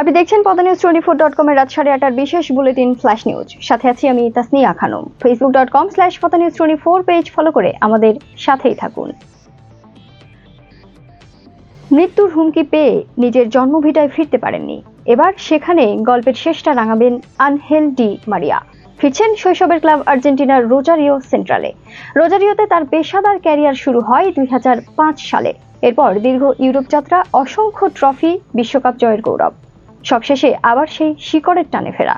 আপনি দেখছেন পদা নিউজ টোয়েন্টি ফোর ডট কমের রাত সাড়ে আটার বিশেষ বুলেটিন ফ্ল্যাশ নিউজ। সাথে আছি আমি Tasnia Khanam. Facebook dot com slash পদা news twenty four page follow করে আমাদের সাথেই থাকুন। মৃত্যুর হুমকি পেয়ে নিজের জন্মভিটায় ফিরতে পারেননি। এবার সেখানে গল্পের শেষটা রাঙাবেন আনহেল ডি মারিয়া। ফিরছেন শৈশবের ক্লাব আর্জেন্টিনার রোজারিও সেন্ট্রালে। রোজারিওতে তার পেশাদার ক্যারিয়ার শুরু হয় দুই হাজার পাঁচ সালে। এরপর দীর্ঘ ইউরোপ যাত্রা, অসংখ্য ট্রফি, বিশ্বকাপ জয়ের গৌরব। সবশেষে আবার সেই শিকড়ের টানে ফেরা।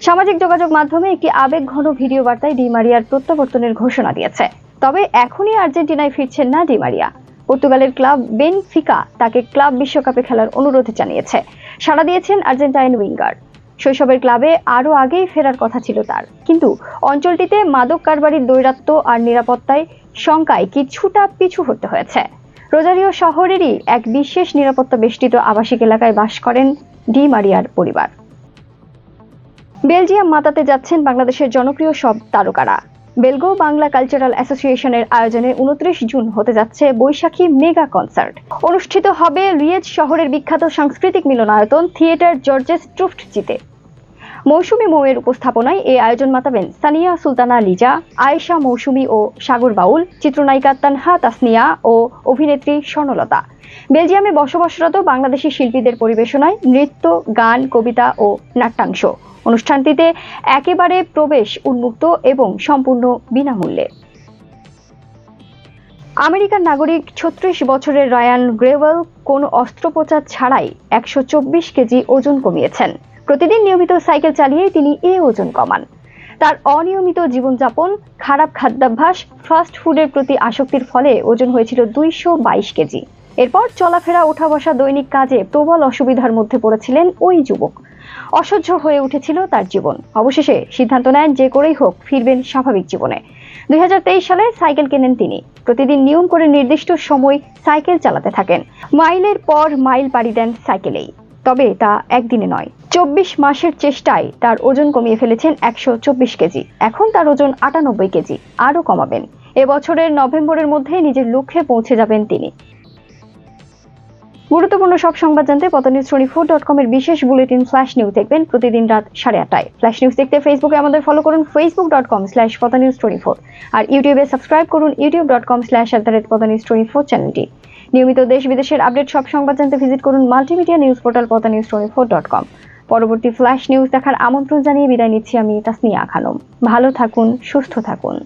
সামাজিক যোগাযোগ মাধ্যমে একটি আবেগ ঘন ভিডিও বার্তায় ডি মারিয়ার প্রত্যাবর্তনের ঘোষণা দিয়েছে। তবে এখনই আর্জেন্টিনায় ফিরছেন না ডি মারিয়া। পর্তুগালের ক্লাব বেনফিকা তাকে ক্লাব বিশ্বকাপে খেলার অনুরোধ জানিয়েছে। সাড়া দিয়েছেন আর্জেন্টাইন উইঙ্গার। শৈশবের ক্লাবে আরও আগেই ফেরার কথা ছিল তার। কিন্তু অঞ্চলটিতে মাদক কারবারির দৈরাত্য আর নিরাপত্তায় শঙ্কায় কিছুটা পিছু হতে হয়েছে? রোজারিও শহরেরই এক বিশেষ নিরাপত্তা বেষ্টিত আবাসিক এলাকায় বাস করেন ডি মারিয়ার পরিবার। বেলজিয়াম মাতাতে যাচ্ছেন বাংলাদেশের জনপ্রিয় সব তারকারা। বেলগো বাংলা কালচারাল অ্যাসোসিয়েশনের আয়োজনে উনত্রিশ জুন হতে যাচ্ছে বৈশাখী মেগা কনসার্ট। অনুষ্ঠিত হবে রিয়েজ শহরের বিখ্যাত সাংস্কৃতিক মিলনায়তন থিয়েটার জর্জেস ট্রুফট জিতে মৌসুমী মৌয়ের উপস্থাপনায় এই আয়োজন মাতাবেন সানিয়া সুলতানা লিজা, আয়েশা মৌসুমী ও সাগর বাউল, চিত্রনায়িকা তানহা তাসনিয়া ও অভিনেত্রী স্বর্ণলতা। বেলজিয়ামে বসবাসরত বাংলাদেশি শিল্পীদের পরিবেশনায় নৃত্য, গান, কবিতা ও নাট্যাংশ। অনুষ্ঠানটিতে একেবারে প্রবেশ উন্মুক্ত এবং সম্পূর্ণ বিনামূল্যে। আমেরিকার নাগরিক ছত্রিশ বছরের রায়ান গ্রেওয়েল কোনো অস্ত্রোপচার ছাড়াই একশো চব্বিশ কেজি ওজন কমিয়েছেন। প্রতিদিন নিয়মিত সাইকেল চালিয়ে তিনি এ ওজন কমান। তার অনিয়মিত জীবনযাপন, খারাপ খাদ্যাভ্যাস ফাস্ট ফুডের প্রতি আসক্তির ফলে ওজন হয়েছিল দুইশো বাইশ কেজি। এরপর চলাফেরা ওঠা বসা দৈনিক কাজে প্রবল অসুবিধার মধ্যে পড়েছিলেন ওই যুবক। অসহ্য হয়ে উঠেছিল তার জীবন। অবশেষে সিদ্ধান্ত নেন যে করেই হোক, ফিরবেন স্বাভাবিক জীবনে। দুই হাজার তেইশ সালে সাইকেল কেনেন তিনি। প্রতিদিন নিয়ম করে নির্দিষ্ট সময় সাইকেল চালাতে থাকেন। মাইলের পর মাইল পাড়ি দেন সাইকেলেই। তবে তা একদিনে নয়। চব্বিশ মাসের চেষ্টায় তার ওজন কমিয়ে ফেলেছেন একশো চব্বিশ কেজি। এখন তার ওজন আটানব্বই কেজি। আরও কমাবেন। এবছরের নভেম্বরের মধ্যে নিজের লক্ষ্যে পৌঁছে যাবেন তিনি। গুরুত্বপূর্ণ সব সংবাদ জানতে পতনিউজ টোয়েন্টি ফোর ডট কমের বিশেষ বুলেটিন ফ্ল্যাশ নিউজ দেখবেন প্রতিদিন রাত সাড়ে আটটায়। ফ্ল্যাশ নিউজ দেখতে ফেসবুকে আমাদের ফলো করুন ফেসবুক ডট কম স্ল্যাশ পতনিউজ টোয়েন্টি ফোর। আর ইউটিউবে সাবস্ক্রাইব করুন YouTube dot com slash at the rate পতনিউজ twenty four চ্যানেলটি নিয়মিত দেশ বিদেশের আপডেট সব সংবাদ জানতে ভিজিট করুন মাল্টিমিডিয়া নিউজ পোর্টাল পতা news twenty four dot com. পরবর্তী ফ্ল্যাশ নিউজ দেখার আমন্ত্রণ জানিয়ে বিদায় নিচ্ছি আমি তাসনিয়া খানম ভালো থাকুন, সুস্থ থাকুন।